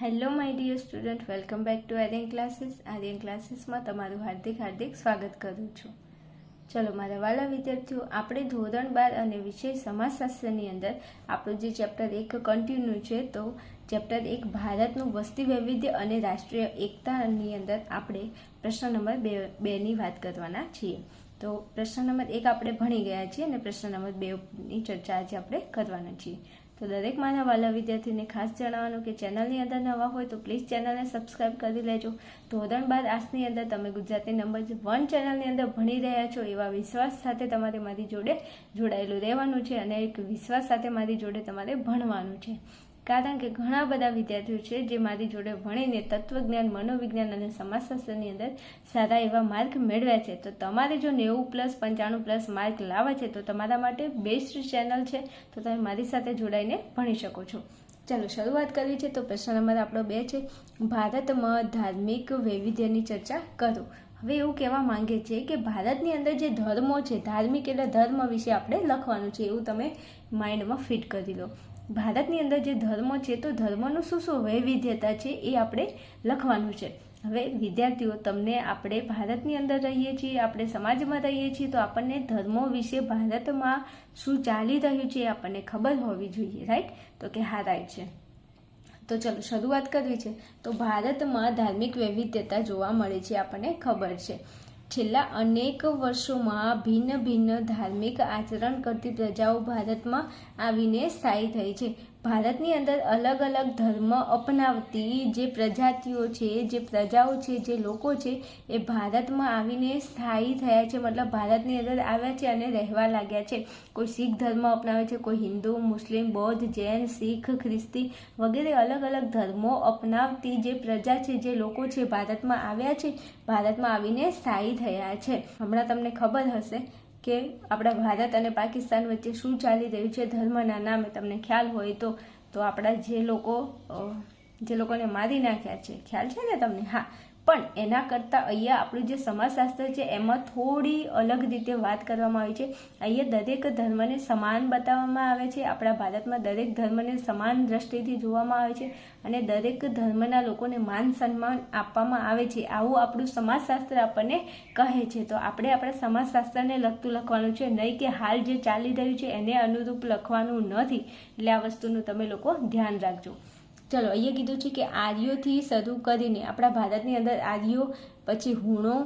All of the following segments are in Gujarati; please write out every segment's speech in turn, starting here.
Hello my dear student welcome back to Aryan classes Aryan ક્લાસીસમાં તમારું હાર્દિક હાર્દિક સ્વાગત કરું છું. ચલો, મારા વાલા વિદ્યાર્થીઓ, આપણે ધોરણ બાર અને વિષય સમાજશાસ્ત્રની અંદર આપણું જે ચેપ્ટર એક કન્ટિન્યુ છે, તો ચેપ્ટર એક ભારતનું વસ્તી વૈવિધ્ય અને રાષ્ટ્રીય એકતાની અંદર આપણે પ્રશ્ન નંબર બે, બેની વાત કરવાના છીએ. તો પ્રશ્ન નંબર એક આપણે ભણી ગયા છીએ અને પ્રશ્ન નંબર બેની ચર્ચા આજે આપણે કરવાના છીએ. તો દરેક મારા વાલા વિદ્યાર્થીને ખાસ જણાવવાનું કે ચેનલની અંદર નવા હોય તો પ્લીઝ ચેનલને સબસ્ક્રાઇબ કરી લેજો. ધોરણ બાદ આજની અંદર તમે ગુજરાતી નંબર વન ચેનલની અંદર ભણી રહ્યા છો એવા વિશ્વાસ સાથે તમારે મારી જોડે જોડાયેલું રહેવાનું છે અને એક વિશ્વાસ સાથે મારી જોડે તમારે ભણવાનું છે. કારણ કે ઘણા બધા વિદ્યાર્થીઓ છે જે મારી જોડે ભણીને તત્વજ્ઞાન, મનોવિજ્ઞાન અને સમાજશાસ્ત્રની અંદર સારા એવા માર્ક મેળવ્યા છે. તો તમારે જો નેવું પ્લસ, પંચાણું પ્લસ માર્ક લાવવા છે, તો તમારા માટે બેસ્ટ ચેનલ છે. તો તમે મારી સાથે જોડાઈને ભણી શકો છો. ચાલો, શરૂઆત કરવી છે તો પ્રશ્ન નંબર આપણો બે છે. ભારતમાં ધાર્મિક વૈવિધ્યની ચર્ચા કરો. હવે એવું કહેવા માંગે છે કે ભારતની અંદર જે ધર્મો છે, ધાર્મિક એટલે ધર્મ વિશે આપણે લખવાનું છે. એવું તમે માઇન્ડમાં ફિટ કરી લો. ભારતની અંદર જે ધર્મો છે, તો ધર્મનું શું શું વૈવિધ્યતા છે એ આપણે લખવાનું છે. હવે વિદ્યાર્થીઓ, તમને આપણે ભારતની અંદર રહીએ છીએ, આપણે સમાજમાં રહીએ છીએ, તો આપણને ધર્મો વિશે ભારતમાં શું ચાલી રહ્યું છે એ આપણને ખબર હોવી જોઈએ રાઈટ તો કે હા રાઈટ છે. તો ચલો, શરૂઆત કરવી છે. તો ભારતમાં ધાર્મિક વૈવિધ્યતા જોવા મળે છે, આપણને ખબર છે. છેલ્લા અનેક વર્ષોમાં ભિન્ન ભિન્ન ધાર્મિક આચરણ કરતી પ્રજાઓ ભારતમાં આવીને સ્થાયી થઈ છે. ભારતની અંદર અલગ અલગ ધર્મ અપનાવતી જે પ્રજાતિઓ છે, જે પ્રજાઓ છે, જે લોકો છે, એ ભારતમાં આવીને સ્થાયી થયા છે. મતલબ ભારતની અંદર આવ્યા છે અને રહેવા લાગ્યા છે. કોઈ શીખ ધર્મ અપનાવે છે, કોઈ હિન્દુ, મુસ્લિમ, બૌદ્ધ, જૈન, શીખ, ખ્રિસ્તી વગેરે અલગ અલગ ધર્મો અપનાવતી જે પ્રજા છે, જે લોકો છે, ભારતમાં આવ્યા છે, ભારતમાં આવીને સ્થાયી થયા છે. હમણાં તમને ખબર હશે કે આપણા ભારત અને પાકિસ્તાન વચ્ચે શું ચાલી રહ્યું છે ધર્મના નામે તમને ખ્યાલ હોય તો તો આપણા જે લોકો જે લોકોને મારી નાખ્યા છે, ખ્યાલ છે ને તમને? હા. પણ એના કરતાં અહીંયા આપણું જે સમાજશાસ્ત્ર છે, એમાં થોડી અલગ રીતે વાત કરવામાં આવી છે. અહીંયા દરેક ધર્મને સમાન બતાવવામાં આવે છે. આપણા ભારતમાં દરેક ધર્મને સમાન દ્રષ્ટિથી જોવામાં આવે છે અને દરેક ધર્મના લોકોને માન સન્માન આપવામાં આવે છે. આવું આપણું સમાજશાસ્ત્ર આપણને કહે છે. તો આપણે આપણા સમાજશાસ્ત્રને લગતું લખવાનું છે. નહીં કે હાલ જે ચાલી રહ્યું છે, એને અનુરૂપ લખવાનું નથી. એટલે આ વસ્તુનું તમે લોકો ધ્યાન રાખજો. ચલો, અહીંયા કીધું છે કે આર્યોથી શરૂ કરીને આપણા ભારતની અંદર આર્યો, પછી હુણો,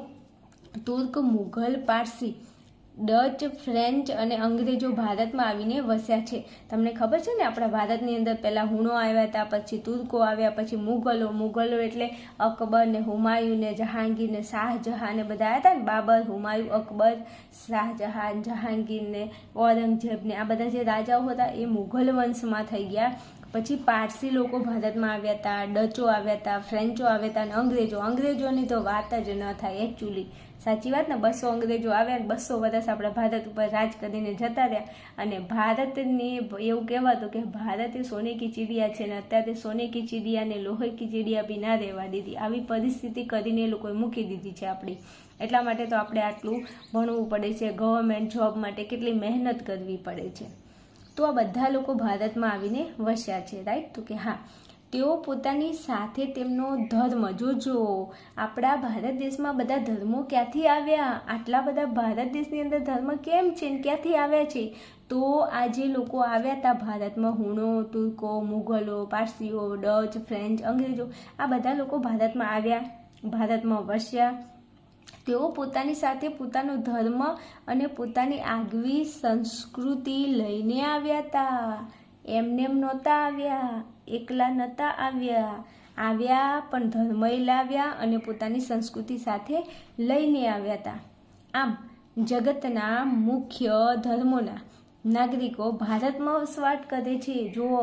Turk, Mughal, Parsi, Dutch, French અને અંગ્રેજો ભારતમાં આવીને વસ્યા છે. તમને ખબર છે ને આપણા ભારતની અંદર પહેલાં હુણો આવ્યા હતા, પછી તુર્કો આવ્યા, પછી મુગલો મુગલો એટલે અકબર ને હુમાયુન ને જહાંગીર ને શાહજહાં ને બધા આવ્યા હતા ને, બાબર, હુમાયુ, અકબર, શાહજહાં, જહાંગીર ને, ઔરંગઝેબ ને, આ બધા જે રાજાઓ હતા એ મુઘલ વંશમાં થઈ ગયા. પછી પારસી લોકો ભારતમાં આવ્યા હતા, ડચો આવ્યા હતા, ફ્રેન્ચો આવ્યા હતા અને અંગ્રેજો. અંગ્રેજોની તો વાત જ ન થાય એકચ્યુઅલી સાચી વાત ને? બસો અંગ્રેજો આવ્યા બસો વર્ષ આપણા ભારત ઉપર રાજ કરીને જતા રહ્યા. અને ભારતની એવું કહેવાતું કે ભારત એ સોને કી ચીડિયા છે ને અત્યારે સોને કી ચીડિયાને લોહી કી ચીડિયા બી ના રહેવા દીધી. આવી પરિસ્થિતિ કરીને એ લોકોએ મૂકી દીધી છે આપણી. એટલા માટે તો આપણે આટલું ભણવું પડે છે. ગવર્મેન્ટ જોબ માટે કેટલી મહેનત કરવી પડે છે. તો આ બધા લોકો ભારતમાં આવીને વસ્યા છે રાઈટ તો કે હા, તેઓ પોતાની સાથે તેમનો ધર્મ જોજો આપણા ભારત દેશમાં બધા ધર્મો ક્યાંથી આવ્યા? આટલા બધા ભારત દેશની અંદર ધર્મ કેમ છે ને ક્યાંથી આવ્યા છે? તો આ જે લોકો આવ્યા હતા ભારતમાં, હુણો, તુર્કો, મુઘલો, પારસીઓ, ડચ, ફ્રેન્ચ, અંગ્રેજો, આ બધા લોકો ભારતમાં આવ્યા, ભારતમાં વસ્યા. તેઓ પોતાની સાથે પોતાનો ધર્મ અને પોતાની આગવી સંસ્કૃતિ લઈને આવ્યા હતા એમને એમ નહોતા આવ્યા, એકલા નહોતા આવ્યા. આવ્યા પણ ધર્મય લાવ્યા અને પોતાની સંસ્કૃતિ સાથે લઈને આવ્યા હતા આમ, જગતના મુખ્ય ધર્મોના નાગરિકો ભારતમાં વસવાટ કરે છે. જુઓ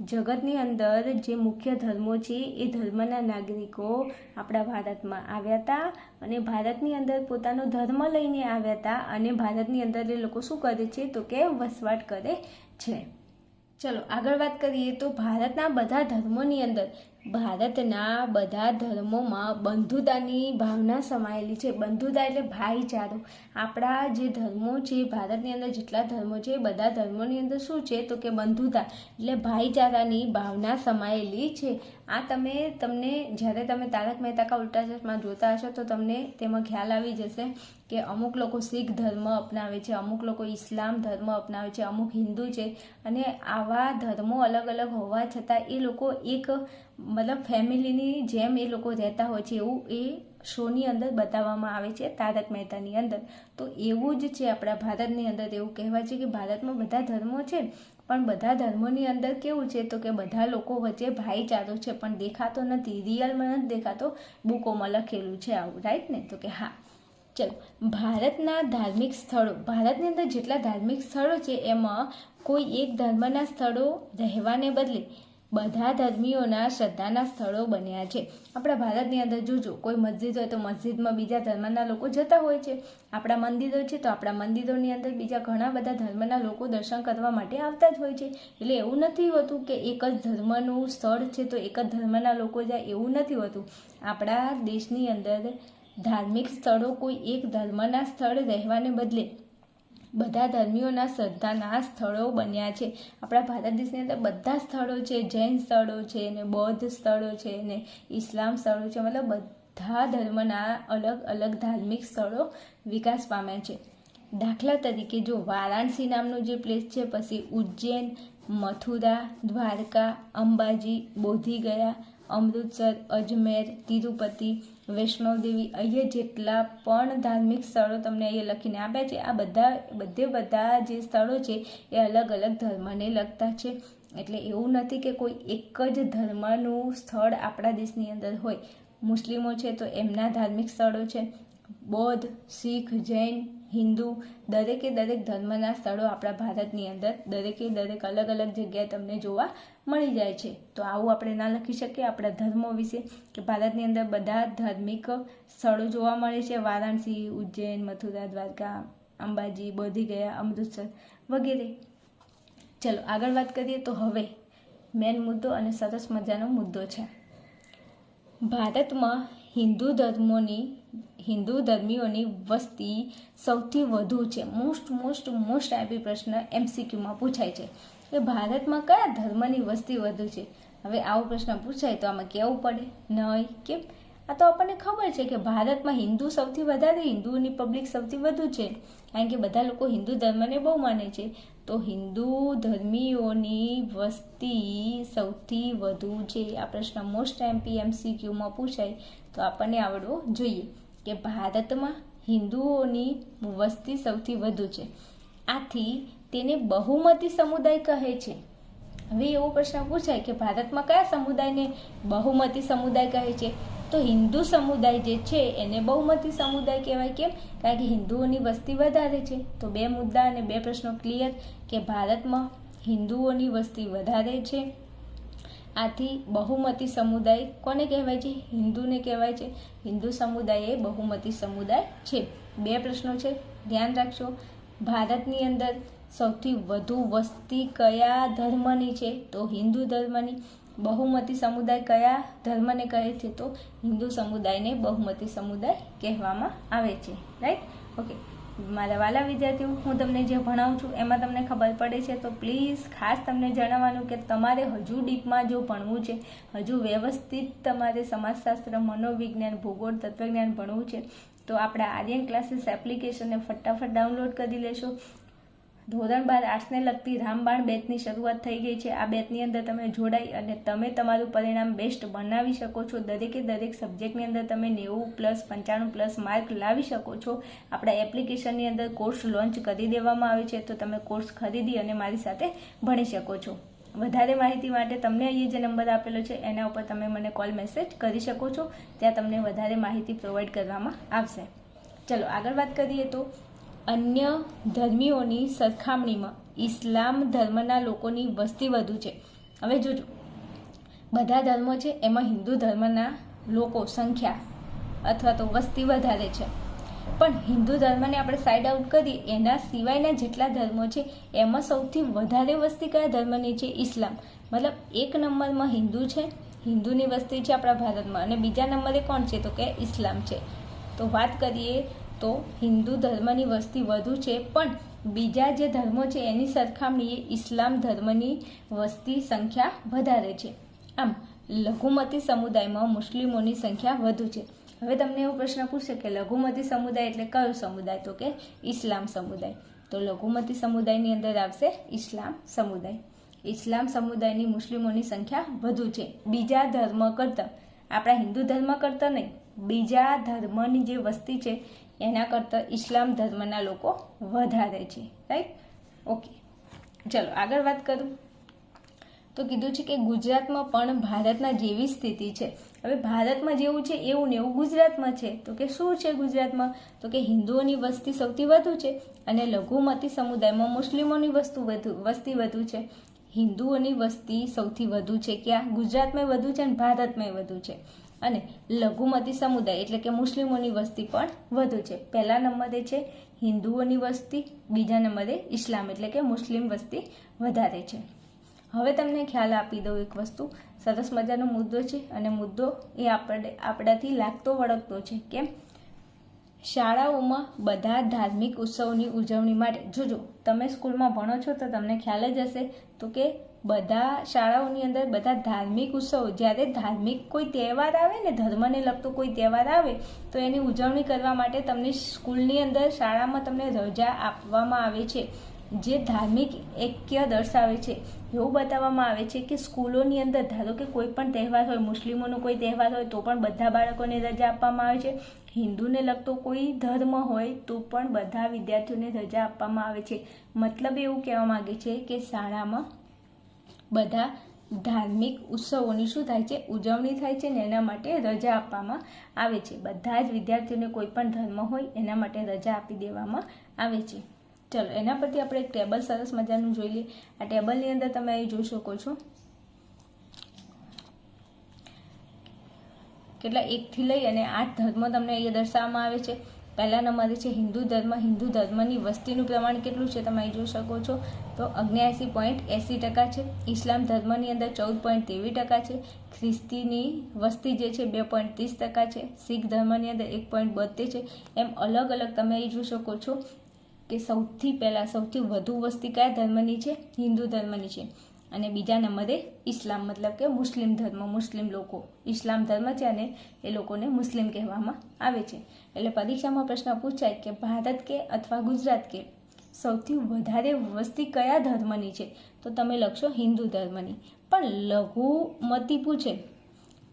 જગતની અંદર જે મુખ્ય ધર્મો છે, એ ધર્મના નાગરિકો આપણા ભારતમાં આવ્યા હતા અને ભારતની અંદર પોતાનો ધર્મ લઈને આવ્યા હતા અને ભારતની અંદર એ લોકો શું કરે છે, તો કે વસવાટ કરે છે. ચલો, આગળ વાત કરીએ તો ભારતના બધા ધર્મોની અંદર ભારતના બધા ધર્મોમાં બંધુતાની ભાવના સમાયેલી છે. બંધુતા એટલે ભાઈચારો. આપણા જે ધર્મો છે, ભારતની અંદર જેટલા ધર્મો છે, બધા ધર્મોની અંદર શું છે તો કે બંધુતા એટલે ભાઈચારાની ભાવના સમાયેલી છે. આ તમે તમને જ્યારે તમે તારક મહેતા કા ઉલ્ટા ચશ્મા જોતા હશો તો તમને તેમાં ખ્યાલ આવી જશે કે અમુક લોકો શીખ ધર્મ અપનાવે છે, અમુક લોકો ઇસ્લામ ધર્મ અપનાવે છે, અમુક હિન્દુ છે અને આવા ધર્મો અલગ અલગ હોવા છતાં એ લોકો એક મતલબ ફેમિલીની જેમ એ લોકો રહેતા હોય છે એવું એ શોની અંદર બતાવવામાં આવે છે, તારક મહેતાની અંદર. તો એવું જ છે આપણા ભારતની અંદર, એવું કહેવાય છે કે ભારતમાં બધા ધર્મો છે, પણ બધા ધર્મોની અંદર કેવું છે તો કે બધા લોકો વચ્ચે ભાઈચારો છે, પણ દેખાતો નથી, રિયલમાં નથી દેખાતો, બુકોમાં લખેલું છે આવું રાઈટ ને? તો કે હા. ચલો, ભારતના ધાર્મિક સ્થળો, ભારતની અંદર જેટલા ધાર્મિક સ્થળો છે, એમાં કોઈ એક ધર્મના સ્થળો રહેવાને બદલે બધા ધર્મીઓના શ્રદ્ધાના સ્થળો બન્યા છે. આપણા ભારતની અંદર જોજો, કોઈ મસ્જિદ હોય તો મસ્જિદમાં બીજા ધર્મના લોકો જતા હોય છે. આપણા મંદિરો છે તો આપણા મંદિરોની અંદર બીજા ઘણા બધા ધર્મના લોકો દર્શન કરવા માટે આવતા જ હોય છે. એટલે એવું નથી હોતું કે એક જ ધર્મનું સ્થળ છે તો એક જ ધર્મના લોકો જાય, એવું નથી હોતું. આપણા દેશની અંદર ધાર્મિક સ્થળો કોઈ એક ધર્મના સ્થળ રહેવાને બદલે બધા ધર્મીઓના શ્રદ્ધાના સ્થળો બન્યા છે. આપણા ભારત દેશની અંદર બધા સ્થળો છે, જૈન સ્થળો છે ને બૌદ્ધ સ્થળો છે ને ઇસ્લામ સ્થળો છે. મતલબ બધા ધર્મના અલગ અલગ ધાર્મિક સ્થળો વિકાસ પામ્યા છે. દાખલા તરીકે જો વારાણસી નામનું જે પ્લેસ છે, પછી ઉજ્જૈન, મથુરા, દ્વારકા, અંબાજી, બોધિગયા અમૃતસર, અજમેર, તિરુપતિ વૈષ્ણવદેવી અહીંયા જેટલા પણ ધાર્મિક સ્થળો તમને અહીંયા લખીને આપ્યા છે, આ બધા, બધે બધા જે સ્થળો છે એ અલગ અલગ ધર્મને લગતા છે. એટલે એવું નથી કે કોઈ એક જ ધર્મનું સ્થળ આપણા દેશની અંદર હોય. મુસ્લિમો છે તો એમના ધાર્મિક સ્થળો છે. બૌદ્ધ, શીખ, જૈન હિન્દુ, દરેકે દરેક ધર્મના સ્થળો આપણા ભારતની અંદર, દરેકે દરેક અલગ અલગ જગ્યાએ તમને જોવા મળી જાય છે. તો આવું આપણે ના લખી શકીએ આપણા ધર્મો વિશે, કે ભારતની અંદર બધા ધાર્મિક સ્થળો જોવા મળે છે. વારાણસી, ઉજ્જૈન, મથુરા, દ્વારકા, અંબાજી, બોધિગયા, અમૃતસર વગેરે. ચલો, આગળ વાત કરીએ તો હવે મેન મુદ્દો અને સરસ મજાનો મુદ્દો છે. ભારતમાં હિન્દુ ધર્મોની હિન્દુ ધર્મીઓની વસ્તી સૌથી વધુ છે. મોસ્ટ મોસ્ટ મોસ્ટ આઈપી પ્રશ્ન એમસીક્યુમાં પૂછાય છે. કે ભારતમાં કયા ધર્મની વસ્તી વધુ છે? હવે આવો પ્રશ્ન પૂછાય તો આમાં કહેવું પડે? નહીં કેમ? આ તો આપણને ખબર છે કે ભારતમાં હિન્દુ સૌથી વધારે, હિન્દુઓની પબ્લિક સૌથી વધુ છે. કારણ કે બધા લોકો હિન્દુ ધર્મને બહુ માને છે. તો હિન્દુ ધર્મીઓની વસ્તી સૌથી વધુ છે. આ પ્રશ્ન મોસ્ટ એમપી એમસીક્યુમાં પૂછાય તો આપણને આવડવો જોઈએ. કે ભારતમાં હિન્દુઓની વસ્તી સૌથી વધુ છે. આથી તેને બહુમતી સમુદાય કહે છે. હવે એવો પ્રશ્ન પૂછાય કે ભારતમાં કયા સમુદાયને બહુમતી સમુદાય કહે છે? તો હિન્દુ સમુદાય જે છે એને બહુમતી સમુદાય કહેવાય કેમ? કારણ કે હિન્દુઓની વસ્તી વધારે છે. તો બે મુદ્દા અને બે પ્રશ્નો ક્લિયર કે ભારતમાં હિન્દુઓની વસ્તી વધારે છે આથી બહુમતી સમુદાય કોને કહેવાય છે? હિન્દુને કહેવાય છે. હિન્દુ સમુદાય એ બહુમતી સમુદાય છે. બે પ્રશ્નો છે. ધ્યાન રાખજો. ભારતની અંદર સૌથી વધુ વસ્તી કયા ધર્મની છે? તો હિન્દુ ધર્મની. બહુમતી સમુદાય કયા ધર્મને કહે છે? તો હિન્દુ સમુદાયને બહુમતી સમુદાય કહેવામાં આવે છે. રાઈટ ઓકે મારા વાલા વિદ્યાર્થીઓ, હું તમને જે ભણાવું છું, એમાં તમને ખબર પડે છે, તો પ્લીઝ ખાસ તમને જણાવવાનું કે તમારે હજુ ડીપમાં જો ભણવું છે, હજુ વ્યવસ્થિત તમારે સમાજશાસ્ત્ર, મનોવિજ્ઞાન, ભૂગોળ, તત્વજ્ઞાન ભણવું છે, તો આપણા આર્યન ક્લાસીસ એપ્લિકેશનને ફટાફટ ડાઉનલોડ કરી લેશો. ધોરણ બાર આર્ટ્સને લગતી રામબાણ બેચની શરૂઆત થઈ ગઈ છે. આ બેચની અંદર તમે જોડાઈ અને તમે તમારું પરિણામ બેસ્ટ બનાવી શકો છો. દરેકે દરેક સબ્જેક્ટની અંદર તમે નેવું પ્લસ પંચાણું પ્લસ માર્ક લાવી શકો છો. આપણા એપ્લિકેશનની અંદર કોર્સ લોન્ચ કરી દેવામાં આવે છે. તો તમે કોર્સ ખરીદી અને મારી સાથે ભણી શકો છો. વધારે માહિતી માટે તમને અહીં જે નંબર આપેલો છે, એના ઉપર તમે મને કોલ મેસેજ કરી શકો છો. ત્યાં તમને વધારે માહિતી પ્રોવાઈડ કરવામાં આવશે. ચલો આગળ વાત કરીએ તો અન્ય ધર્મીઓની સરખામણીમાં ઇસ્લામ ધર્મના લોકોની વસ્તી વધુ છે. હવે જોજો. બધા ધર્મો છે, એમાં હિન્દુ ધર્મના લોકો સંખ્યા અથવા તો વસ્તી વધારે છે. પણ હિન્દુ ધર્મને આપણે સાઈડ આઉટ કરીએ, એના સિવાયના જેટલા ધર્મો છે, એમાં સૌથી વધારે વસ્તી કયા ધર્મની છે? ઇસ્લામ. મતલબ એક નંબરમાં હિન્દુ છે, હિન્દુની વસ્તી છે આપણા ભારતમાં. અને બીજા નંબરે કોણ છે? તો કે ઇસ્લામ છે. તો વાત કરીએ તો હિન્દુ ધર્મની વસ્તી વધુ છે, પણ બીજા જે ધર્મો છે, એની સરખામણીએ ઇસ્લામ ધર્મની વસ્તી સંખ્યા વધારે છે. આમ, લઘુમતી સમુદાયમાં મુસ્લિમોની સંખ્યા વધુ છે. હવે તમને એવો પ્રશ્ન પૂછશે કે લઘુમતી સમુદાય એટલે કયો સમુદાય? તો કે ઇસ્લામ સમુદાય. તો લઘુમતી સમુદાયની અંદર આવશે ઇસ્લામ સમુદાય. ઇસ્લામ સમુદાયની મુસ્લિમોની સંખ્યા વધુ છે. બીજા ધર્મ કરતાં, આપણા હિન્દુ ધર્મ કરતાં નહીં, બીજા ધર્મની જે વસ્તી છે એના કરતાં ઇસ્લામ ધર્મના લોકો વધારે છે રાઈટ ઓકે ચલો, આગળ વાત કરું. તો કીધું છે કે ગુજરાતમાં પણ ભારતના જેવી સ્થિતિ છે. હવે ભારતમાં જેવું છે, એવું ને એવું ગુજરાતમાં છે. તો કે શું છે ગુજરાતમાં? તો કે હિન્દુઓની વસ્તી સૌથી વધુ છે અને લઘુમતી સમુદાયમાં મુસ્લિમોની વસ્તુ વધુ, વસ્તી વધુ છે. હિન્દુઓની વસ્તી સૌથી વધુ છે ક્યાં? ગુજરાતમાં વધુ છે અને ભારતમાં વધુ છે. અને લઘુમતી સમુદાય એટલે કે મુસ્લિમોની વસ્તી પણ વધુ છે. પહેલા નંબરે છે હિન્દુઓની વસ્તી, બીજા નંબરે ઇસ્લામ એટલે કે મુસ્લિમ વસ્તી વધારે છે. હવે તમને ખ્યાલ આપી દઉં એક વસ્તુ. સરસ મજાનો મુદ્દો છે અને મુદ્દો એ આપણે આપણાથી લાગતો વળગતો છે. કેમ? શાળાઓમાં બધા ધાર્મિક ઉત્સવોની ઉજવણી માટે. જોજો, તમે સ્કૂલમાં ભણો છો તો તમને ખ્યાલ જ હશે તો કે બધા શાળાઓની અંદર બધા ધાર્મિક ઉત્સવો, જ્યારે ધાર્મિક કોઈ તહેવાર આવે ને, ધર્મને લગતો કોઈ તહેવાર આવે, તો એની ઉજવણી કરવા માટે તમને સ્કૂલની અંદર શાળામાં તમને રજા આપવામાં આવે છે. જે ધાર્મિક ઐક્ય દર્શાવે છે. એવું બતાવવામાં આવે છે કે સ્કૂલોની અંદર ધારો કે કોઈ પણ તહેવાર હોય, મુસ્લિમોનો કોઈ તહેવાર હોય, તો પણ બધા બાળકોને રજા આપવામાં આવે છે. હિન્દુને લગતો કોઈ ધર્મ હોય, તો પણ બધા વિદ્યાર્થીઓને રજા આપવામાં આવે છે. મતલબ એવું કહેવા માગે છે કે શાળામાં બધા ધાર્મિક ઉત્સવોની શું થાય છે? ઉજવણી થાય છે ને એના માટે રજા આપવામાં આવે છે. બધા જ વિદ્યાર્થીઓને કોઈ પણ ધર્મ હોય, એના માટે રજા આપી દેવામાં આવે છે. ચલો, એના પરથી આપણે એક ટેબલ સરસ મજાનું જોઈ લઈએ. આ ટેબલની અંદર તમે અહીં જોઈ શકો છો. કેટલા એકથી લઈ અને આઠ ધર્મ તમને અહીંયા દર્શાવવામાં આવે છે. પહેલા નંબરે છે હિન્દુ ધર્મ. હિન્દુ ધર્મની વસ્તીનું પ્રમાણ કેટલું છે તમે અહીં જોઈ શકો છો. તો અગ્યાસી પોઈન્ટ એંસી ટકા છે. ઇસ્લામ ધર્મની અંદર ચૌદ પોઈન્ટ ત્રેવીસ ટકા છે. ખ્રિસ્તીની વસ્તી જે છે બે પોઈન્ટ ત્રીસ ટકા છે. શીખ ધર્મની અંદર એક પોઈન્ટ બોતેર છે. એમ અલગ અલગ તમે અહીં જોઈ શકો છો. કે સૌથી પહેલાં, સૌથી વધુ વસ્તી કયા ધર્મની છે? હિન્દુ ધર્મની છે. અને બીજા નંબરે ઇસ્લામ, મતલબ કે મુસ્લિમ ધર્મ, મુસ્લિમ લોકો. ઇસ્લામ ધર્મ છે અને એ લોકોને મુસ્લિમ કહેવામાં આવે છે. એટલે પરીક્ષામાં પ્રશ્ન પૂછાય કે ભારત કે અથવા ગુજરાત કે સૌથી વધારે વસ્તી કયા ધર્મની છે? તો તમે લખશો હિન્દુ ધર્મની. પણ લઘુમતી પૂછે.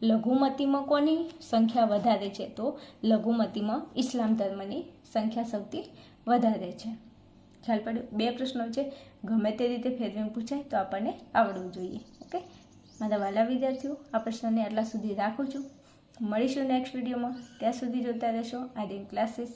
લઘુમતીમાં કોની સંખ્યા વધારે છે? તો લઘુમતીમાં ઇસ્લામ ધર્મની સંખ્યા સૌથી વધારે છે. ખ્યાલ પડ્યો? બે પ્રશ્નો છે. ગમે તે રીતે ફેરવીને પૂછાય તો આપણને આવડવું જોઈએ. ઓકે? મારા વાલા વિદ્યાર્થીઓ, આ પ્રશ્નને આટલા સુધી રાખું છું. મળીશું નેક્સ્ટ વિડીયોમાં ત્યાં સુધી જોતા રહેશો. આઈ ક્લાસીસ